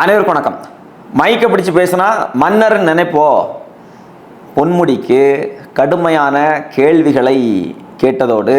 அனைவருக்கும் வணக்கம். மைக்கை பிடிச்சு பேசினா மன்னர் நினைப்போ. பொன்முடிக்கு கடுமையான கேள்விகளை கேட்டதோடு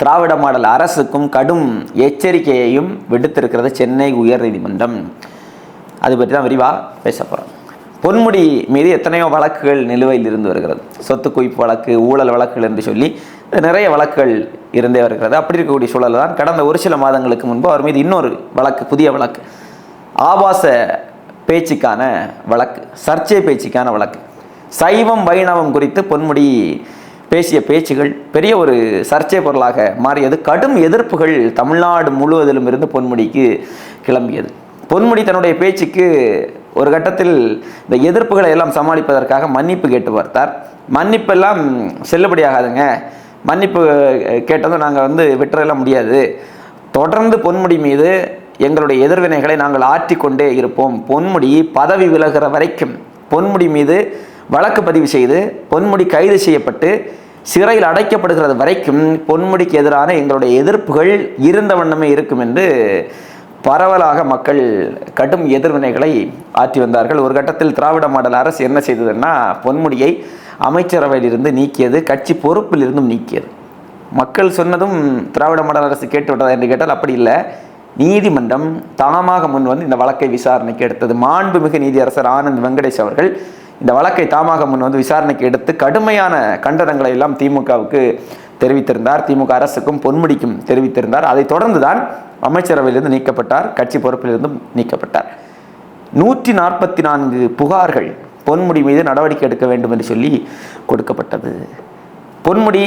திராவிட மாடல் அரசுக்கும் கடும் எச்சரிக்கையையும் விடுத்திருக்கிறது சென்னை உயர்நீதிமன்றம் அது பற்றி தான் விரிவாக பேச போகிறோம் பொன்முடி மீது எத்தனையோ வழக்குகள் நிலுவையில் இருந்து வருகிறது. சொத்து குவிப்பு வழக்கு ஊழல் வழக்குகள் என்று சொல்லி நிறைய வழக்குகள் இருந்தே வருகிறது. அப்படி இருக்கக்கூடிய சூழல் தான் கடந்த ஒரு சில மாதங்களுக்கு முன்பு அவர் மீது இன்னொரு வழக்கு புதிய வழக்கு. ஆபாச பேச்சுக்கான வழக்கு சர்ச்சை பேச்சுக்கான வழக்கு. சைவம் வைணவம் குறித்து பொன்முடி பேசிய பேச்சுகள் பெரிய ஒரு சர்ச்சை பொருளாக மாறியது. கடும் எதிர்ப்புகள் தமிழ்நாடு முழுவதிலும் இருந்து பொன்முடிக்கு கிளம்பியது. பொன்முடி தன்னுடைய பேச்சுக்கு ஒரு கட்டத்தில் இந்த எதிர்ப்புகளை எல்லாம் சமாளிப்பதற்காக மன்னிப்பு கேட்டு பார்த்தார். மன்னிப்பெல்லாம் செல்லுபடியாகாதுங்க. மன்னிப்பு கேட்டதும் நாங்கள் வந்து விட்டுறலாம் முடியாது. தொடர்ந்து பொன்முடி மீது எங்களுடைய எதிர்வினைகளை நாங்கள் ஆற்றிக்கொண்டே இருப்போம். பொன்முடி பதவி விலகிற வரைக்கும் பொன்முடி மீது வழக்கு பதிவு செய்து பொன்முடி கைது செய்யப்பட்டு சிறையில் அடைக்கப்படுகிறது வரைக்கும் பொன்முடிக்கு எதிரான எங்களுடைய எதிர்ப்புகள் இருந்த வண்ணமே இருக்கும் என்று பரவலாக மக்கள் கடும் எதிர்வினைகளை ஆற்றி வந்தார்கள். ஒரு கட்டத்தில் திராவிட மாடல் அரசு என்ன செய்ததுன்னா பொன்முடியை அமைச்சரவையிலிருந்து நீக்கியது கட்சி பொறுப்பில் இருந்தும் நீக்கியது. மக்கள் சொன்னதும் திராவிட மாடல் அரசு கேட்டு விட்டதா என்று கேட்டால் அப்படி இல்லை. நீதிமன்றம் தாமாக முன் வந்து இந்த வழக்கை விசாரணைக்கு எடுத்தது. மாண்புமிகு நீதியரசர் ஆனந்த் வெங்கடேஷ் அவர்கள் இந்த வழக்கை தாமாக முன் வந்து விசாரணைக்கு எடுத்து கடுமையான கண்டனங்களை எல்லாம் திமுகவுக்கு தெரிவித்திருந்தார். திமுக அரசுக்கும் பொன்முடிக்கும் தெரிவித்திருந்தார். அதைத் தொடர்ந்து தான் அமைச்சரவையிலிருந்து நீக்கப்பட்டார். கட்சி பொறுப்பிலிருந்தும் நீக்கப்பட்டார். நூற்றி நாற்பத்தி நான்கு புகார்கள் பொன்முடி மீது நடவடிக்கை எடுக்க வேண்டும் என்று சொல்லி கொடுக்கப்பட்டது. பொன்முடி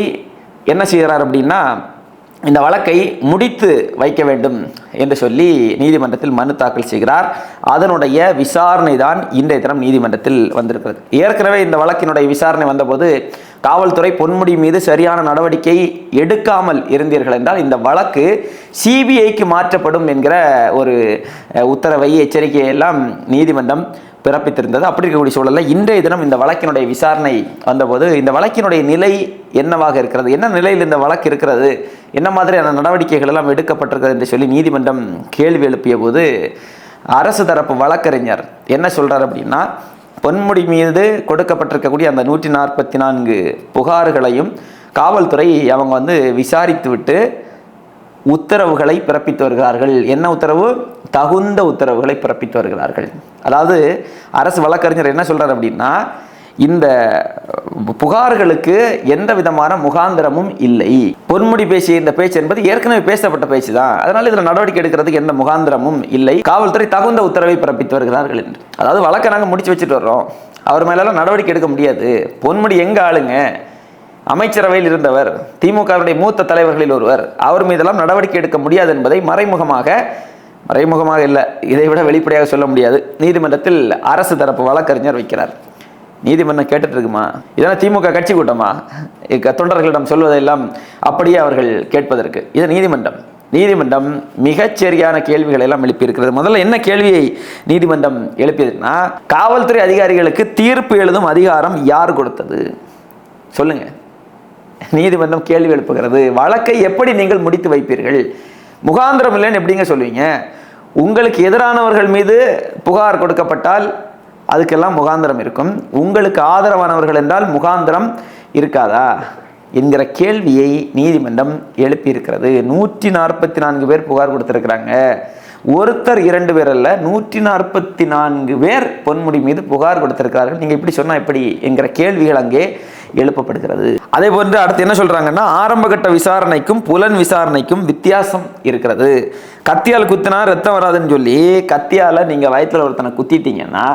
என்ன செய்கிறார் அப்படின்னா இந்த வழக்கை முடித்து வைக்க வேண்டும் என்று சொல்லி நீதிமன்றத்தில் மனு தாக்கல் செய்கிறார். அதனுடைய விசாரணை தான் இன்றைய தினம் நீதிமன்றத்தில் வந்திருக்கிறது. ஏற்கனவே இந்த வழக்கினுடைய விசாரணை வந்தபோது காவல்துறை பொன்முடி மீது சரியான நடவடிக்கை எடுக்காமல் இருந்தீர்கள் என்றால் இந்த வழக்கு சிபிஐக்கு மாற்றப்படும் என்கிற ஒரு உத்தரவை எச்சரிக்கையெல்லாம் நீதிமன்றம் பிறப்பித்திருந்தது. அப்படி இருக்கக்கூடிய சூழலில் இன்றைய தினம் இந்த வழக்கினுடைய விசாரணை வந்தபோது இந்த வழக்கினுடைய நிலை என்னவாக இருக்கிறது? என்ன நிலையில் இந்த வழக்கு இருக்கிறது? என்ன மாதிரியான நடவடிக்கைகள் எல்லாம் எடுக்கப்பட்டிருக்கிறது என்று சொல்லி நீதிமன்றம் கேள்வி எழுப்பிய போது அரசு தரப்பு வழக்கறிஞர் என்ன சொல்கிறார் அப்படின்னா பொன்முடி மீது கொடுக்கப்பட்டிருக்கக்கூடிய அந்த நூற்றி நாற்பத்தி நான்கு புகார்களையும் காவல்துறை அவங்க வந்து விசாரித்து விட்டு உத்தரவுகளை பிறப்பித்து வருகிறார்கள். என்ன உத்தரவு? தகுந்த உத்தரவுகளை பிறப்பித்து வருகிறார்கள். அதாவது அரசு வழக்கறிஞர் என்ன சொல்கிறார் அப்படின்னா இந்த புகார்களுக்கு எந்த விதமான முகாந்திரமும் இல்லை. பொன்முடி பேசிய இந்த பேச்சு என்பது ஏற்கனவே பேசப்பட்ட பேச்சு தான். அதனால் இதில் நடவடிக்கை எடுக்கிறதுக்கு எந்த முகாந்திரமும் இல்லை. காவல்துறை தகுந்த உத்தரவை பிறப்பித்து வருகிறார்கள் என்று. அதாவது வழக்கை நாங்கள் முடிச்சு வச்சுட்டு வர்றோம். அவர் மேலெல்லாம் நடவடிக்கை எடுக்க முடியாது. பொன்முடி எங்கே ஆளுங்க? அமைச்சரவையில் இருந்தவர் திமுகவுடைய மூத்த தலைவர்களில் ஒருவர் அவர் மீதெல்லாம் நடவடிக்கை எடுக்க முடியாது என்பதை மறைமுகமாக மறைமுகமாக இல்லை இதை விட வெளிப்படையாக சொல்ல முடியாது. நீதிமன்றத்தில் அரசு தரப்பு வழக்கறிஞர் வைக்கிறார். நீதிமன்றம் கேட்டுட்டு இருக்குமா? இதெல்லாம் திமுக கட்சி கூட்டமா? இக்க தொண்டர்களிடம் சொல்வதெல்லாம் அப்படியே அவர்கள் கேட்பதற்கு. இது நீதிமன்றம். நீதிமன்றம் மிகச்சரியான கேள்விகளை எல்லாம் எழுப்பியிருக்கிறது. முதல்ல என்ன கேள்வியை நீதிமன்றம் எழுப்பியதுன்னா காவல்துறை அதிகாரிகளுக்கு தீர்ப்பு எழுதும் அதிகாரம் யார் கொடுத்தது? சொல்லுங்கள் நீதிமன்றம் கேள்வி எழுப்புகிறது. வழக்கை எப்படி நீங்கள் முடித்து வைப்பீர்கள்? முகாந்திரம் இல்லைன்னு எப்படிங்க சொல்லுவீங்க? உங்களுக்கு எதிரானவர்கள் மீது புகார் கொடுக்கப்பட்டால் அதுக்கெல்லாம் முகாந்திரம் இருக்கும். உங்களுக்கு ஆதரவானவர்கள் என்றால் முகாந்திரம் இருக்காதா? என்கிற கேள்வியை நீதிமன்றம் எழுப்பியிருக்கிறது. நூற்றி நாற்பத்தி நான்கு பேர் புகார் கொடுத்துருக்குறாங்க. ஒருத்தர் இரண்டு பேர் அல்ல நூற்றி நாற்பத்தி நான்கு பேர் பொன்முடி மீது புகார் கொடுத்திருக்கிறார்கள். நீங்கள் இப்படி சொன்னால் எப்படி என்கிற கேள்விகள் அங்கே எழுப்பப்படுகிறது. அதே போன்று அடுத்து என்ன சொல்கிறாங்கன்னா ஆரம்பகட்ட விசாரணைக்கும் புலன் விசாரணைக்கும் வித்தியாசம் இருக்கிறது. கத்தியால் குத்தினா ரத்தம் வராதுன்னு சொல்லி கத்தியால் நீங்கள் வயித்துல ஒருத்தனை குத்திட்டீங்கன்னா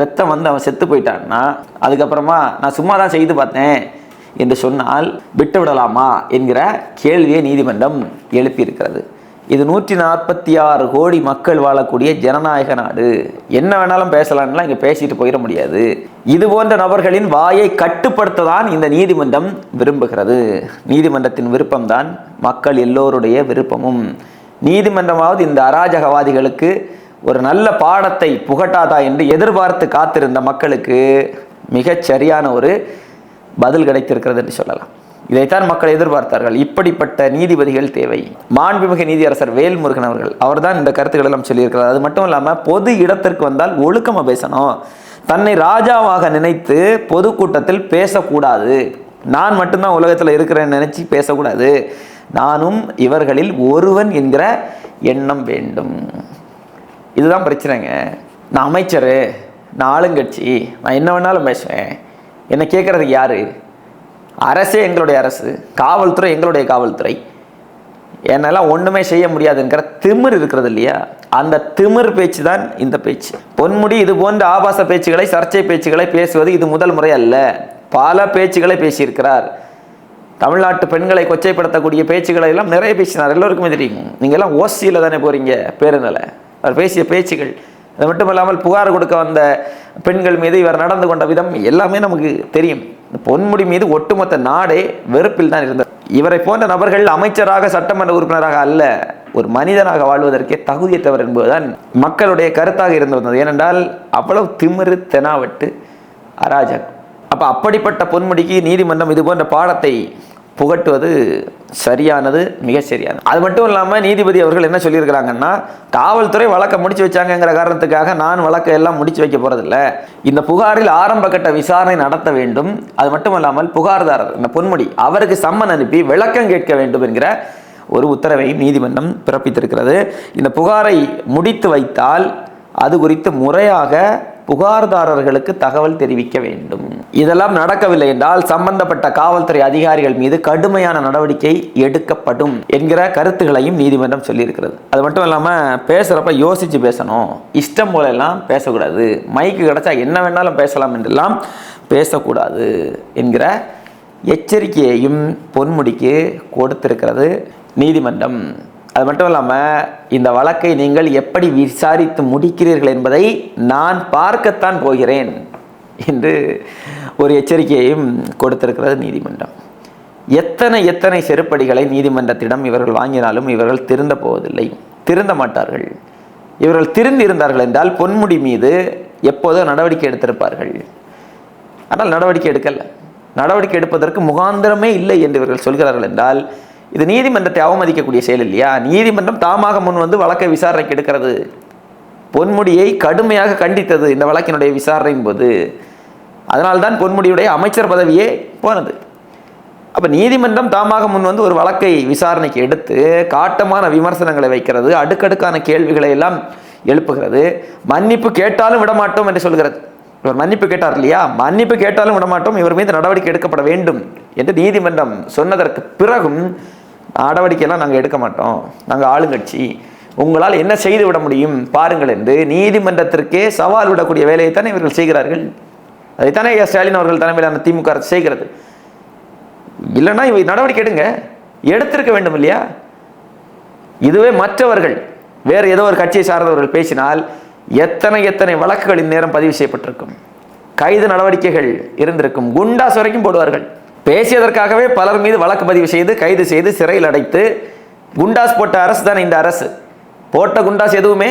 ரத்தம் வந்து அவன் செத்து போயிட்டான்னா அதுக்கப்புறமா நான் சும்மா தான் செய்து பார்த்தேன் என்று சொன்னால் விட்டு விடலாமா என்கிற கேள்வியை நீதிமன்றம் எழுப்பியிருக்கிறது. இது நூற்றி நாற்பத்தி ஆறு கோடி மக்கள் வாழக்கூடிய ஜனநாயக நாடு. என்ன வேணாலும் பேசலான்லாம் இங்கே பேசிட்டு போயிட முடியாது. இது போன்ற நபர்களின் வாயை கட்டுப்படுத்த தான் இந்த நீதிமன்றம் விரும்புகிறது. நீதிமன்றத்தின் விருப்பம்தான் மக்கள் எல்லோருடைய விருப்பமும். நீதிமன்றமாவது இந்த அராஜகவாதிகளுக்கு ஒரு நல்ல பாடத்தை புகட்டாதா என்று எதிர்பார்த்து காத்திருந்த மக்களுக்கு மிகச் சரியான ஒரு பதில் கிடைத்திருக்கிறது என்று சொல்லலாம். இதைத்தான் மக்கள் எதிர்பார்த்தார்கள். இப்படிப்பட்ட நீதிபதிகள் தேவை. மாண்புமிகு நீதியரசர் வேல்முருகன் அவர்கள் அவர்தான் இந்த கருத்துக்கள் எல்லாம் சொல்லியிருக்கிறார். அது மட்டும் இல்லாமல் பொது இடத்திற்கு வந்தால் ஒழுக்கமாக பேசணும். தன்னை ராஜாவாக நினைத்து பொதுக்கூட்டத்தில் பேசக்கூடாது. நான் மட்டும்தான் உலகத்தில் இருக்கிறேன்னு நினச்சி பேசக்கூடாது. நானும் இவர்களில் ஒருவன் என்கிற எண்ணம் வேண்டும். இதுதான் பிரச்சனைங்க. நான் அமைச்சர் நான் ஆளுங்கட்சி நான் என்ன வேணாலும் பேசுவேன். என்னை கேட்குறதுக்கு யாரு? அரசே எங்களுடைய அரசு காவல்துறை எங்களுடைய காவல்துறை. என்னெல்லாம் ஒன்றுமே செய்ய முடியாதுங்கிற திமிர் இருக்கிறது இல்லையா? அந்த திமிர் பேச்சு தான் இந்த பேச்சு. பொன்முடி இது போன்ற ஆபாச பேச்சுகளை சர்ச்சை பேச்சுகளை பேசுவது இது முதல் முறை அல்ல. பல பேச்சுகளை பேசியிருக்கிறார். தமிழ்நாட்டு பெண்களை கொச்சைப்படுத்தக்கூடிய பேச்சுகளை எல்லாம் நிறைய பேசினார். எல்லோருக்குமே தெரியும். நீங்கள் எல்லாம் ஓசியில் தானே போகிறீங்க பேருந்தில். அவர் பேசிய பேச்சுகள் அது மட்டும் இல்லாமல் புகார் கொடுக்க வந்த பெண்கள் மீது இவர் நடந்து கொண்ட விதம் எல்லாமே நமக்கு தெரியும். பொன்முடி மீது ஒட்டுமொத்த நாடே வெறுப்பில் தான் இருந்தது. இவரை போன்ற நபர்கள் அமைச்சராக சட்டமன்ற உறுப்பினராக அல்ல ஒரு மனிதனாக வாழ்வதற்கே தகுதியற்றவர் என்பதுதான் மக்களுடைய கருத்தாக இருந்து வந்தது ஏனென்றால் அவ்வளவு திமிரு தெனாவட்டு அராஜகம். அப்போ அப்படிப்பட்ட பொன்முடிக்கு நீதிமன்றம் இது போன்ற பாடத்தை புகட்டுவது சரியானது மிக சரியானது. அது மட்டும் இல்லாமல் நீதிபதி அவர்கள் என்ன சொல்லியிருக்கிறாங்கன்னா காவல்துறை வழக்கை முடிச்சு வச்சாங்கங்கிற காரணத்துக்காக நான் வழக்கை எல்லாம் முடிச்சு வைக்க போகிறதில்ல இந்த புகாரில் ஆரம்ப கட்ட விசாரணை நடத்த வேண்டும். அது மட்டும் இல்லாமல் புகார்தாரர் இந்த பொன்முடி அவருக்கு சம்மன் அனுப்பி விளக்கம் கேட்க வேண்டும் என்கிற ஒரு உத்தரவையும் நீதிமன்றம் பிறப்பித்திருக்கிறது. இந்த புகாரை முடித்து வைத்தால் அது குறித்து முறையாக புகார்தாரர்களுக்கு தகவல் தெரிவிக்க வேண்டும். இதெல்லாம் நடக்கவில்லை என்றால் சம்பந்தப்பட்ட காவல்துறை அதிகாரிகள் மீது கடுமையான நடவடிக்கை எடுக்கப்படும் என்கிற கருத்துகளையும் நீதிமன்றம் சொல்லியிருக்கிறது. அது மட்டும் இல்லாமல் பேசுகிறப்ப யோசித்து பேசணும். இஷ்டம் போல எல்லாம் பேசக்கூடாது. மைக்கு கிடைச்சா என்ன வேணாலும் பேசலாம் என்றெல்லாம் பேசக்கூடாது என்கிற எச்சரிக்கையையும் பொன்முடிக்கு கொடுத்திருக்கிறது நீதிமன்றம். அது மட்டும் இல்லாமல் இந்த வழக்கை நீங்கள் எப்படி விசாரித்து முடிக்கிறீர்கள் என்பதை நான் பார்க்கத்தான் போகிறேன் என்று ஒரு எச்சரிக்கையையும் கொடுத்திருக்கிறது நீதிமன்றம். எத்தனை எத்தனை செருப்படிகளை நீதிமன்றத்திடம் இவர்கள் வாங்கினாலும் இவர்கள் திருந்த போவதில்லை. திருந்த மாட்டார்கள். இவர்கள் திருந்தி இருந்தார்கள் என்றால் பொன்முடி மீது எப்போதோ நடவடிக்கை எடுத்திருப்பார்கள். ஆனால் நடவடிக்கை எடுக்கல. நடவடிக்கை எடுப்பதற்கு முகாந்திரமே இல்லை என்று இவர்கள் சொல்கிறார்கள் என்றால் இது நீதிமன்றத்தை அவமதிக்கக்கூடிய செயல் இல்லையா? நீதிமன்றம் தாமாக முன் வந்து வழக்கை விசாரணைக்கு எடுக்கிறது. பொன்முடியை கடுமையாக கண்டித்தது இந்த வழக்கினுடைய விசாரணையின் போது. அதனால்தான் பொன்முடியுடைய அமைச்சர் பதவியே போனது. அப்போ நீதிமன்றம் தாமாக முன் வந்து ஒரு வழக்கை விசாரணைக்கு எடுத்து காட்டமான விமர்சனங்களை வைக்கிறது அடுக்கடுக்கான கேள்விகளை எல்லாம் எழுப்புகிறது. மன்னிப்பு கேட்டாலும் விடமாட்டோம் என்று சொல்கிறது. இவர் மன்னிப்பு கேட்டார் இல்லையா? மன்னிப்பு கேட்டாலும் விடமாட்டோம் இவர் மீது நடவடிக்கை எடுக்கப்பட வேண்டும் என்று நீதிமன்றம் சொன்னதற்கு பிறகும் நடவடிக்கையெல்லாம் நாங்கள் எடுக்க மாட்டோம். நாங்கள் ஆளுங்கட்சி. உங்களால் என்ன செய்து விட முடியும்? பாருங்கள் என்று நீதிமன்றத்திற்கே சவால் விடக்கூடிய வேலையைத்தானே இவர்கள் செய்கிறார்கள். அதைத்தானே ஐயா ஸ்டாலின் அவர்கள் தலைமையிலான திமுக அரசு செய்கிறது. இல்லைன்னா இவை நடவடிக்கை எடுங்க. எடுத்திருக்க வேண்டும் இல்லையா? இதுவே மற்றவர்கள் வேறு ஏதோ ஒரு கட்சியை சார்ந்தவர்கள் பேசினால் எத்தனை எத்தனை வழக்குகளின் நேரம் பதிவு செய்யப்பட்டிருக்கும்? கைது நடவடிக்கைகள் இருந்திருக்கும். குண்டாஸ் வரைக்கும் போடுவார்கள். பேசியதற்காகவே பலர் மீது வழக்கு பதிவு செய்து கைது செய்து சிறையில் அடைத்து குண்டாஸ் போட்ட அரசு தானே இந்த அரசு? போட்ட குண்டாஸ் எதுவுமே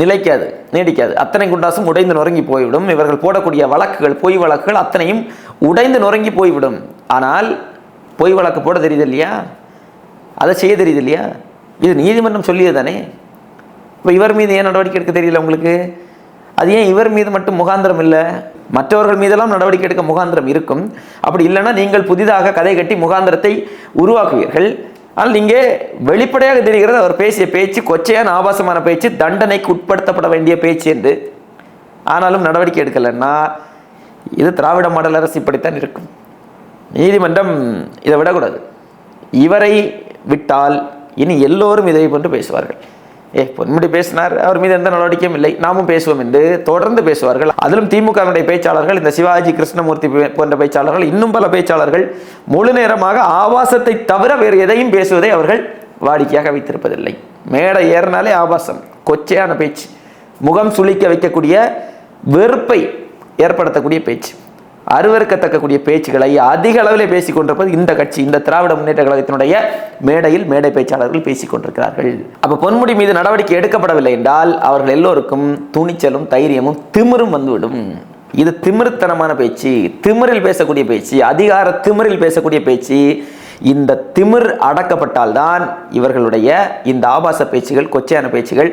நிலைக்காது நீடிக்காது. அத்தனை குண்டாசும் உடைந்து நொறுங்கி போய்விடும். இவர்கள் போடக்கூடிய வழக்குகள் பொய் வழக்குகள் அத்தனையும் உடைந்து நொறுங்கி போய்விடும். ஆனால் பொய் வழக்கு போட தெரியுது இல்லையா அதை செய்ய தெரியுது இல்லையா இது நீதிமன்றம் சொல்லியது தானே? இப்போ இவர் மீது ஏன் நடவடிக்கை எடுக்க தெரியல உங்களுக்கு? அது ஏன் இவர் மீது மட்டும் முகாந்திரம் இல்லை? மற்றவர்கள் மீதெல்லாம் நடவடிக்கை எடுக்க முகாந்திரம் இருக்கும். அப்படி இல்லைன்னா நீங்கள் புதிதாக கதை கட்டி முகாந்திரத்தை உருவாக்குவீர்கள். ஆனால் இங்கே வெளிப்படையாக தெரிகிறது அவர் பேசிய பேச்சு கொச்சையான ஆபாசமான பேச்சு தண்டனைக்கு உட்படுத்தப்பட வேண்டிய பேச்சு என்று. ஆனாலும் நடவடிக்கை எடுக்கலைன்னா இது திராவிட மாடல் அரசு இப்படித்தான் இருக்கும். நீதிமன்றம் இதை விடக்கூடாது. இவரை விட்டால் இனி எல்லோரும் இதை போன்று பேசுவார்கள். ஏ பொன்முடி பேசினார். அவர் மீது எந்த நடவடிக்கையும் இல்லை. நாமும் பேசுவோம் என்று தொடர்ந்து பேசுவார்கள். அதிலும் திமுகவினுடைய பேச்சாளர்கள் இந்த சிவாஜி கிருஷ்ணமூர்த்தி போன்ற பேச்சாளர்கள் இன்னும் பல பேச்சாளர்கள் முழு நேரமாக ஆபாசத்தை தவிர வேறு எதையும் பேசுவதை அவர்கள் வாடிக்கையாக வைத்திருப்பதில்லை. மேடை ஏறினாலே ஆபாசம் கொச்சையான பேச்சு முகம் சுளிக்க வைக்கக்கூடிய வெறுப்பை ஏற்படுத்தக்கூடிய பேச்சு. அருவறுக்கத்தக்கக்கூடிய பேச்சுகளை அதிக அளவில் பேசிக்கொண்டிருப்பது இந்த கட்சி இந்த திராவிட முன்னேற்ற கழகத்தினுடைய மேடையில் மேடை பேச்சாளர்கள் பேசிக்கொண்டிருக்கிறார்கள் அப்போ பொன்முடி மீது நடவடிக்கை எடுக்கப்படவில்லை என்றால் அவர்கள் எல்லோருக்கும் துணிச்சலும் தைரியமும் திமிரும் வந்துவிடும். இது திமிர்த்தனமான பேச்சு திமிரில் பேசக்கூடிய பேச்சு அதிகார திமிரில் பேசக்கூடிய பேச்சு. இந்த திமிர் அடக்கப்பட்டால்தான் இவர்களுடைய இந்த ஆபாச பேச்சுகள் கொச்சையான பேச்சுகள்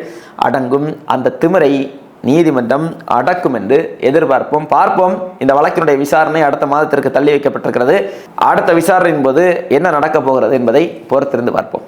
அடங்கும். அந்த திமிரை நீதிமன்றம் அடக்கும் என்று எதிர்பார்ப்போம். பார்ப்போம். இந்த வழக்கினுடைய விசாரணை அடுத்த மாதத்திற்கு தள்ளி வைக்கப்பட்டிருக்கிறது. அடுத்த விசாரணையின் போது என்ன நடக்கப் போகிறது என்பதை பொறுத்திருந்து பார்ப்போம்.